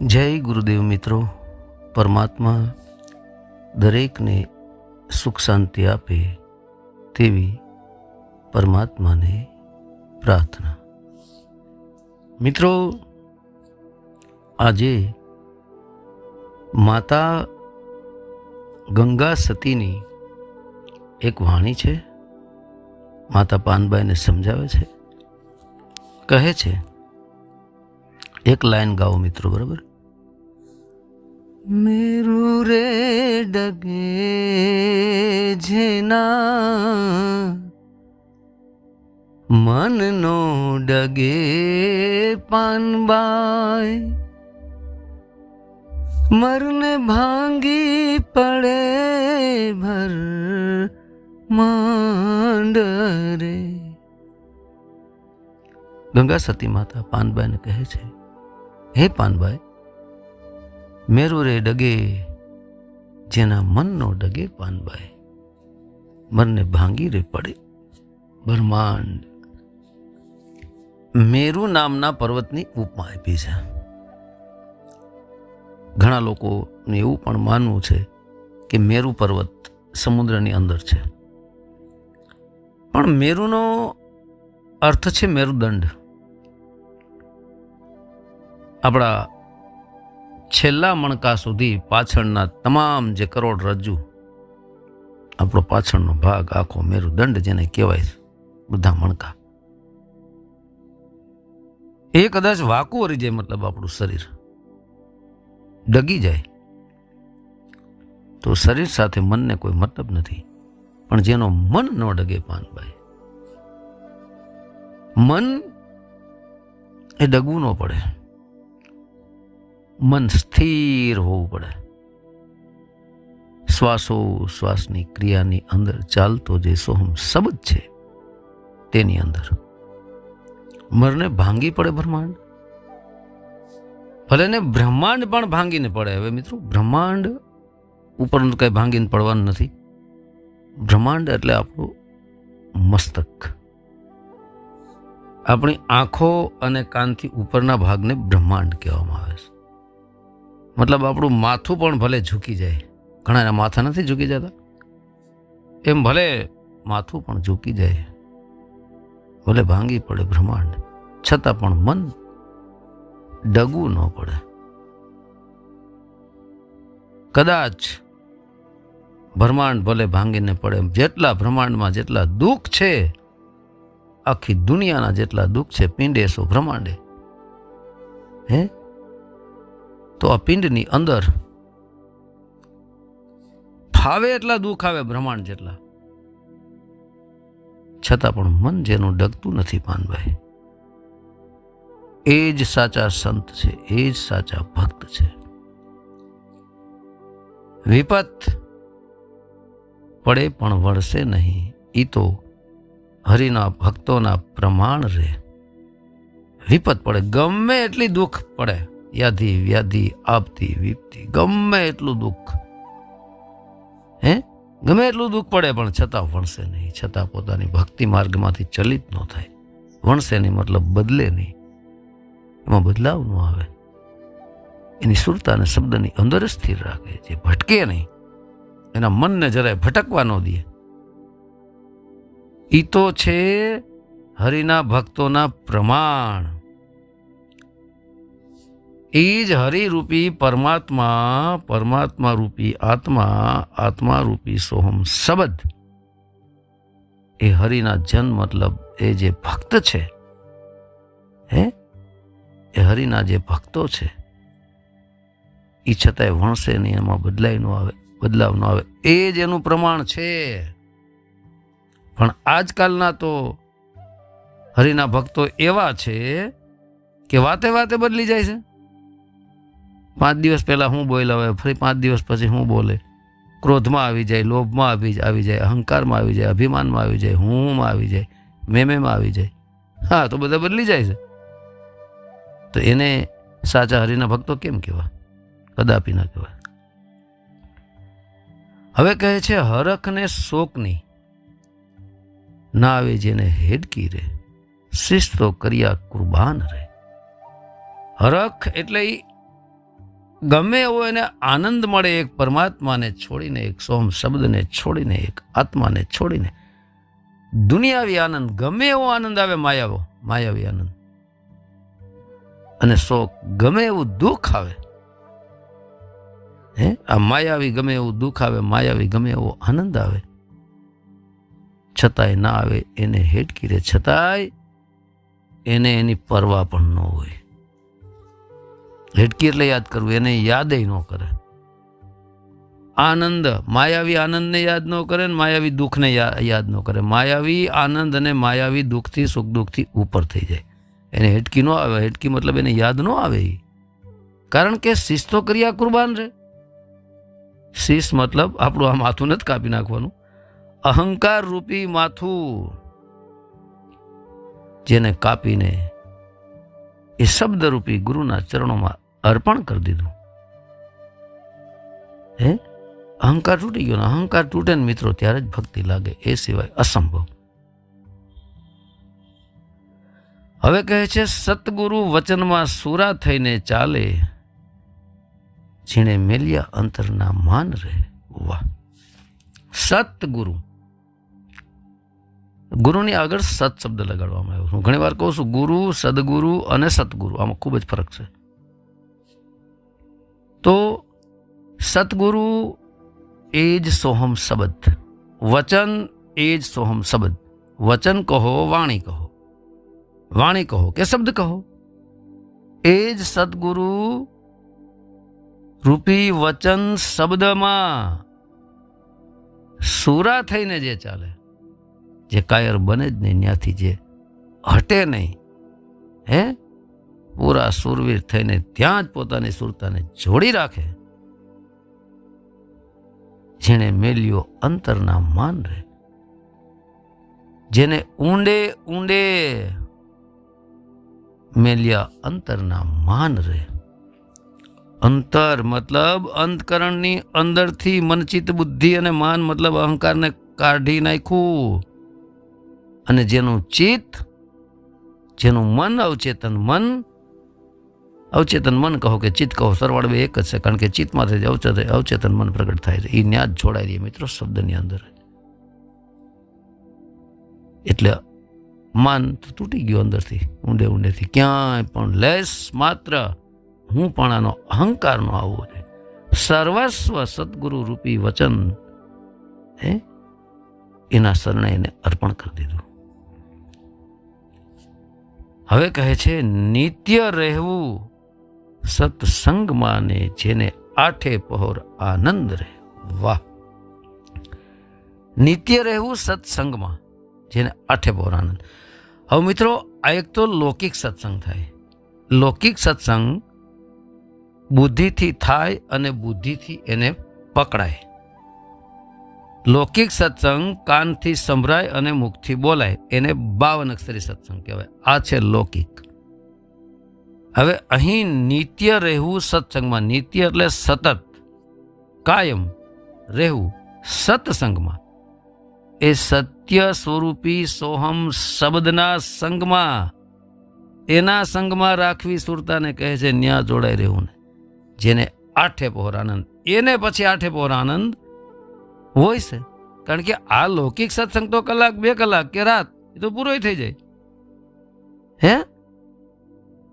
જય ગુરુદેવ મિત્રો. પરમાત્મા દરેકને સુખ શાંતિ આપે તેવી પરમાત્માને પ્રાર્થના. મિત્રો, આજે માતા ગંગા સતીની એક વાણી છે. માતા પાનબાઈને સમજાવે છે. કહે છે, એક લાઈન ગાઓ મિત્રો, બરાબર? મેરુ રે ડગે જેના મનનો ડગે પાનબાય મરને ભાંગી પડે ભર માંડ રે ગંગા સતી માતા પાનબાઈને કહે છે હે પાનભાઈ મેરુ રે ડગે, જેના મનનો ડગે પાનભાઈ મનને ભાંગી રે પડે બ્રહ્માંડ. મેરુ નામના પર્વતની ઉપમા આપી છે. ઘણા લોકોને એવું પણ માનવું છે કે મેરુ પર્વત સમુદ્રની અંદર છે. પણ મેરુનો અર્થ છે મેરુદંડ. આપણા છેલ્લા મણકા સુધી પાછળના તમામ જે કરોડ રજ્જુ, આપણો પાછળનો ભાગ, આખો મેરુદંડ જેને કહેવાય છે, બધા મણકા. એ કદાચ વાકું હરી જાય, મતલબ આપણું શરીર. ડગી જાય. તો શરીર સાથે મનને કોઈ મતલબ નથી. પણ જેનો મન ન ડગે પાનભાઈ, મન એ ડગવું ન પડે. મન સ્થિર હોવું પડે. શ્વાસો, શ્વાસની ક્રિયાની અંદર ચાલતો જે સોહમ શબ્દ છે, તેની અંદર. મરને ભાંગી પડે બ્રહ્માંડ? ભલે ને બ્રહ્માંડ પણ ભાંગીને પડે. હવે મિત્રો, બ્રહ્માંડ ઉપરનું કંઈ ભાંગીને પડવાનું નથી. બ્રહ્માંડ એટલે આપણું મસ્તક. આપણી આંખો અને કાનથી ઉપરના ભાગને બ્રહ્માંડ કહેવામાં આવે છે. મતલબ આપણું માથું પણ ભલે ઝૂકી જાય. ઘણાના માથા નથી ઝૂકી જતા. એમ ભલે માથું પણ ઝૂકી જાય. ભલે ભાંગી પડે બ્રહ્માંડ, છતાં પણ મન ડગવું ન પડે. કદાચ બ્રહ્માંડ ભલે ભાંગીને પડે, જેટલા બ્રહ્માંડમાં જેટલા દુઃખ છે, આખી દુનિયાના જેટલા દુઃખ છે, પિંડે શું બ્રહ્માંડે. હે? તો આ પિંડની અંદર ફાવે એટલા, દુઃખ આવે, બ્રહ્માંડ જેટલા. છતાં પણ મન જેનું ડગતું નથી પાનભાઈ એ જ સાચા સંત છે, એ જ સાચા ભક્ત છે. વિપત પડે પણ વળશે નહીં. એ તો હરિના ભક્તોના પ્રમાણ રહે વિપત પડે, ગમે એટલી દુઃખ પડે. યાદી વ્યાધિ આપતી, વીપતી, ગમે એટલું દુઃખ. હે? ગમે એટલું દુઃખ પડે, પણ છતાં વણશે નહીં. છતાં પોતાની ભક્તિ માર્ગમાંથી ચલિત ન થાય. વણશે નહીં, મતલબ બદલે નહીં. એમાં બદલાવ ન આવે. એની સુરતા અને શબ્દની અંદર સ્થિર રાખે જે ભટકે નહીં. એના મનને જરાય ભટકવા ન દે. ઈ તો છે હરિના ભક્તોના પ્રમાણ. એ જ હરિરૂપી પરમાત્મા પરમાત્મા રૂપી આત્મા આત્મા રૂપી સોહમ શબ્દ. એ હરિના જન મતલબ એ જે ભક્ત છે, હે? એ હરિના જે ભક્તો છે એ છતાંય વણશે નહીં, એમાં બદલાય ન આવે, બદલાવ ન આવે. એ જ એનું પ્રમાણ છે. પણ આજકાલના તો હરિના ભક્તો એવા છે કે વાતે વાતે બદલી જાય છે. પાંચ દિવસ પહેલાં હું બોલ્યા હોય ફરી પાંચ દિવસ પછી હું બોલે. ક્રોધમાં આવી જાય, લોભમાં આવી આવી જાય, અહંકારમાં આવી જાય, અભિમાનમાં આવી જાય, હુંમાં આવી જાય, મેમેમાં આવી જાય. હા, તો બધા બદલી જાય છે. તો એને સાચા હરિના ભક્તો કેમ કહેવા કદાપી ના કહેવાય. હવે કહે છે, હરખને શોકની ના આવે જેને હેડકી રે, શિસ્તો કર્યા કુરબાન રે. હરખ એટલે ઈ ગમે એવો એને આનંદ મળે એક પરમાત્માને છોડીને, એક સોમ શબ્દને છોડીને, એક આત્માને છોડીને. દુનિયાવી આનંદ, ગમે એવો આનંદ આવે માયાવો, માયાવી આનંદ. અને શોક ગમે એવું દુઃખ આવે, હે? આ માયાવી ગમે એવું દુઃખ આવે, માયાવી ગમે એવો આનંદ આવે. છતાંય ના આવે, એને હેટકી રે છતાંય એને એની પરવા પણ ન હોય. હેટકી એટલે યાદ કરવું, એને યાદ ન કરે. આનંદ, માયાવી આનંદને યાદ ન કરે ને માયાવી દુઃખને યાદ ન કરે. માયાવી આનંદ અને માયાવી દુઃખથી સુખ દુઃખથી ઉપર થઈ જાય. એને હેટકી ન આવે. હેટકી મતલબ એને યાદ ન આવે એ કારણ કે શીશ તો કર્યા કુરબાન રહે શીશ મતલબ આપણું આ માથું નથી કાપી નાખવાનું. અહંકાર રૂપી માથું જેને કાપીને એ શબ્દરૂપી ગુરુના ચરણોમાં અર્પણ કરી દીધું. હે? અહંકાર તૂટી ગયો અહંકાર તૂટે ને મિત્રો ત્યારે જ ભક્તિ લાગે, એ સિવાય અસંભવ. હવે કહે છે, સતગુરુ વચનમાં સુરા થઈને ચાલે, જીણે મેલ્યા અંતરના માન રહે. વાહ. સતગુરુ ગુરુની આગળ સત શબ્દ લગાડવામાં આવ્યો હું ઘણી વાર કહું છું, ગુરુ, સદગુરુ અને સતગુરુ. આમાં ખૂબ જ ફરક છે. તો સતગુરુ એ જ સોહમ શબ્દ, વચન એ જ સોહમ શબ્દ. વચન કહો, વાણી કહો. વાણી કહો કે શબ્દ કહો? એ જ સદગુરુ રૂપી વચન શબ્દમાં સુરા થઈને જે ચાલે જે કાયર બને જ નહીં ત્યાંથી જે હટે નહીં. હે? પૂરા સુરવીર થઈને ત્યાં જ પોતાની સુરતાને જોડી રાખે. જેણે મેલ્યો અંતરના માન રે. જેને ઊંડે ઊંડે મેલ્યા અંતરના માન રે. અંતર મતલબ અંતકરણની અંદરથી મનચિત બુદ્ધિ અને માન મતલબ અહંકારને કાઢી નાખ્યું. અને જેનું ચિત્ત, જેનું મન, અવચેતન મન અવચેતન મન કહો કે ચિત્ત કહો, સરવાળ બે એક જ છે, કારણ કે ચિત્તમાંથી અવચેતન અવચેતન મન પ્રગટ થાય છે. એ ન્યા જ જોડાઈ રહી મિત્રો શબ્દની અંદર. એટલે માન તો તૂટી ગયું અંદરથી, ઊંડે ઊંડેથી. ક્યાંય પણ લેસ માત્ર હું પણ આનો અહંકાર નો આવવો છે. સર્વસ્વ સદગુરુ રૂપી વચન, હે? એના શરણે એને અર્પણ કરી દીધું. હવે કહે છે, નિત્ય રહેવું સત્સંગમાં ને જેને આઠે પહોર આનંદ રહે. વાહ. નિત્ય રહેવું સત્સંગમાં જેને આઠે પહોર આનંદ. હવે મિત્રો, આ એક તો લૌકિક સત્સંગ થાય. લૌકિક સત્સંગ બુદ્ધિથી થાય અને બુદ્ધિથી એને પકડાય. લૌકિક સત્સંગ કાનથી સંભળાય અને મુખથી બોલાય. એને બાવન અક્ષરી સત્સંગ કહેવાય. આ છે લૌકિક. હવે અહીં નિત્ય રહેવું સત્સંગમાં. નિત્ય એટલે સતત. કાયમ રહેવું સત્સંગમાં. એ સત્ય સ્વરૂપી સોહમ શબ્દના સંગમાં. એના સંગમાં રાખવી સુરતાને કહે છે, ન્યા જોડાઈ રહેવું ને જેને આઠે પહોર આનંદ. એને પછી આઠે પહોર આનંદ હોય છે. કારણ કે આ લૌકિક સત્સંગ તો કલાક, બે કલાક કે રાત, એ તો પૂરો થઈ જાય. હે?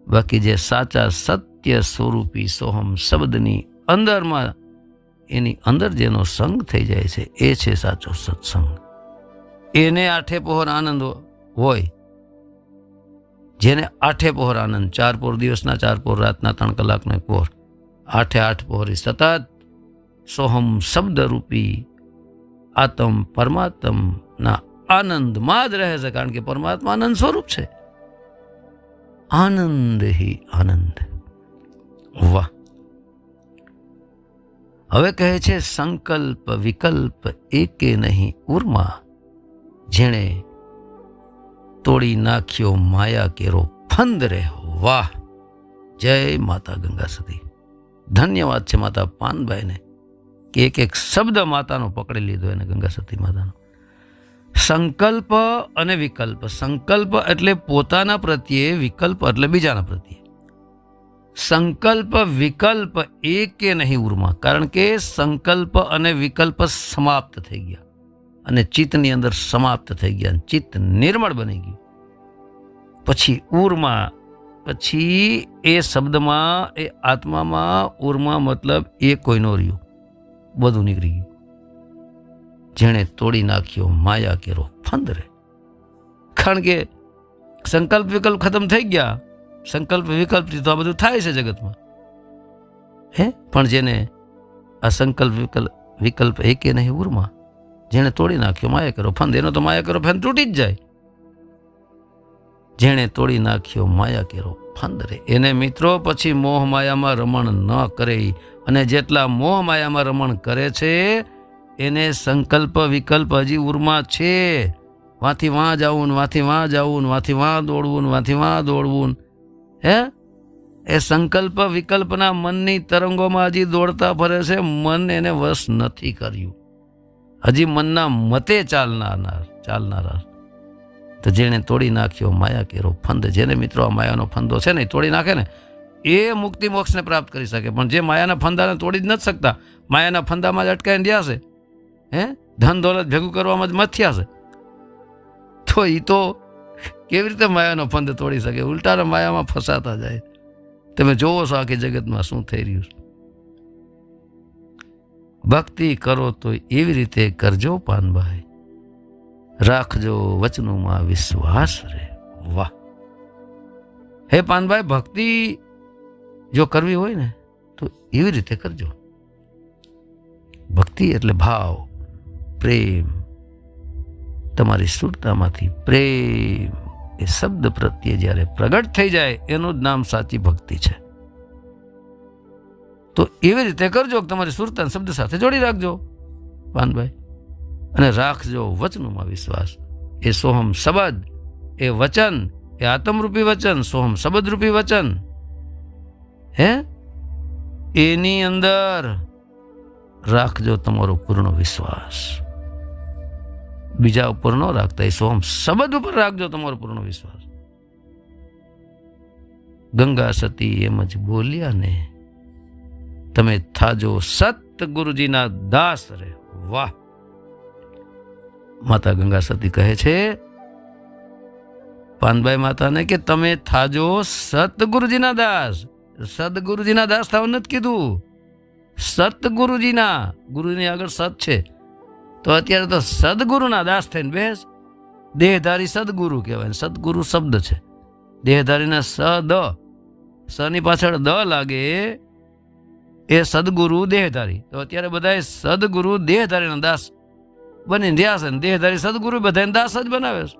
બાકી જે સાચા સત્ય સ્વરૂપી સોહમ શબ્દની અંદરમાં એની અંદર જેનો સંગ થઈ જાય છે, એ છે સાચો સત્સંગ. એને આઠે પહોર આનંદ હોય. જેને આઠે પહોર આનંદ, ચાર પોર દિવસના, ચાર પોર રાતના, ત્રણ કલાકનો એક પોર આઠે આઠ પહોરી સતત સોહમ શબ્દરૂપી આત્મ પરમાત્મના આનંદમાં જ રહે છે, કારણ કે પરમાત્મા આનંદ સ્વરૂપ છે. આનંદ હિ આનંદ. વાહ. હવે કહે છે, સંકલ્પ વિકલ્પ એકે નહીં ઉર્મા. જેણે તોડી નાખ્યો માયા કેરો ફંદ રહ્યો. વાહ. જય માતા ગંગા સતી. ધન્યવાદ છે માતા પાનભાઈને. કે એક એક શબ્દ માતાનો પકડી લીધો એને ગંગા સતી માતાનો. સંકલ્પ અને વિકલ્પ. સંકલ્પ એટલે પોતાના પ્રત્યે વિકલ્પ એટલે બીજાના પ્રત્યે. સંકલ્પ, વિકલ્પ એકે નહીં ઉર્મા? કારણ કે સંકલ્પ અને વિકલ્પ સમાપ્ત થઈ ગયા. અને ચિત્તની અંદર સમાપ્ત થઈ ગયા. અને ચિત્ત નિર્મળ બની ગયું. પછી ઉર્મા, પછી એ શબ્દમાં, એ આત્મામાં ઉર્મા મતલબ એ કોઈનો રહ્યું. બધું નીકળી ગયું. જેણે તોડી નાખ્યો માયા કેરો ફંદરે. કારણ કે સંકલ્પ વિકલ્પ ખતમ થઈ ગયા. સંકલ્પ વિકલ્પથી તો આ બધું થાય છે જગતમાં. હે? પણ જેને આ સંકલ્પ વિકલ્પ વિકલ્પ એકે નહીં ઉરમાં જેણે તોડી નાખ્યો માયા કરો ફંદ, એનો તો માયા કરો ફંદ તૂટી જ જાય. જેણે તોડી નાખ્યો માયા કેરો ફંદ રે એને મિત્રો, પછી મોહ માયામાં રમણ ન કરે અને જેટલા મોહ માયામાં રમણ કરે છે, એને સંકલ્પ વિકલ્પ હજી ઉરમાં છે. વાંથી વાં જવું વાંથી વાં જવું ને વાંથી વાં દોડવું ને વાંથી વાં દોડવું. હે? એ સંકલ્પ વિકલ્પના મનની તરંગોમાં હજી દોડતા ફરે છે, મન એને વશ નથી કર્યું. હજી મનના મતે ચાલનાર, ચાલનારા. તો જેણે તોડી નાખ્યો માયા કેરો ફંદ, જેને મિત્રો આ માયાનો ફંદો છે ને તોડી નાખે ને એ મુક્તિ મોક્ષને પ્રાપ્ત કરી શકે. પણ જે માયાના ફંદાને તોડી જ નથી શકતા, માયાના ફંદામાં જ અટકાઈને રહ્યા છે. હે? ધન દોલત ભેગું કરવામાં જ મથ્યા છે. તો એ તો કેવી રીતે માયાનો ફંદ તોડી શકે? ઉલટાના માયામાં ફસાતા જાય. તમે જોવો છો આખી જગતમાં શું થઈ રહ્યું છે. ભક્તિ કરો તો એવી રીતે કરજો પાનભાઈ. રાખજો વચનોમાં વિશ્વાસ રે. વાહ. હે પાનભાઈ, ભક્તિ જો કરવી હોય ને, તો એવી રીતે કરજો. ભક્તિ એટલે ભાવ, પ્રેમ. તમારી સુરતામાંથી પ્રેમ, એ શબ્દ પ્રત્યે જ્યારે પ્રગટ થઈ જાય, એનું જ નામ સાચી ભક્તિ છે. તો એવી રીતે કરજો કે તમારી સુરતા શબ્દ સાથે જોડી રાખજો પાનભાઈ અને રાખજો વચનોમાં વિશ્વાસ. એ સોહમ શબ્દ, એ વચન, એ આત્મરૂપી વચન, સોહમ શબ્દરૂપી વચન. હે? એની અંદર રાખજો તમારો પૂર્ણ વિશ્વાસ. બીજા ઉપર ન રાખતા એ સોહમ શબ્દ ઉપર રાખજો તમારો પૂર્ણ વિશ્વાસ. ગંગા સતી એમ જ બોલ્યા ને, તમે થાજો સત ગુરુજીના દાસ રે. વાહ! માતા ગંગા સતી કહે છે, પાનભાઈ માતાને કે તમે થાજો સતગુરુજીના દાસ. સદગુરુજીના દાસ થવા નથી કીધું. સતગુરુજીના, ગુરુની આગળ સત છે. તો અત્યારે તો સદગુરુના દાસ થઈને બેસ. દેહધારી સદગુરુ કહેવાય. સદગુરુ શબ્દ છે. દેહધારીના સદ સની પાછળ દ લાગે એ સદગુરુ દેહધારી. તો અત્યારે બધાએ સદગુરુ દેહધારીના દાસ બની રહ્યા છે દેહધારી સદગુરુ બધાને દાસ જ બનાવે છે.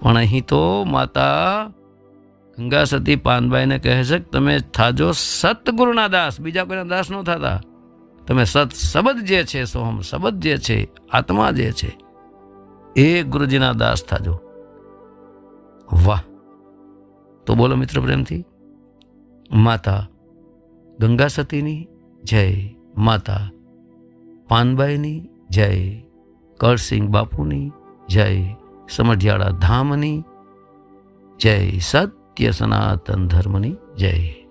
પણ અહીં તો માતા ગંગા સતી પાનભાઈને કહે છે કે તમે થાજો સતગુરુના દાસ, બીજા કોઈના દાસ ન થતા. તમે સત શબ્દ જે છે, સોહમ શબ્દ જે છે, આત્મા જે છે, એ ગુરુજીના દાસ થાજો. વાહ. તો બોલો મિત્ર પ્રેમથી. માતા, ગંગા સતીની જય. માતા પાનબાઈની જય. કરસિંહ બાપુની જય. સમઢિયાળા ધામની જય. સત્ય સનાતન ધર્મની જય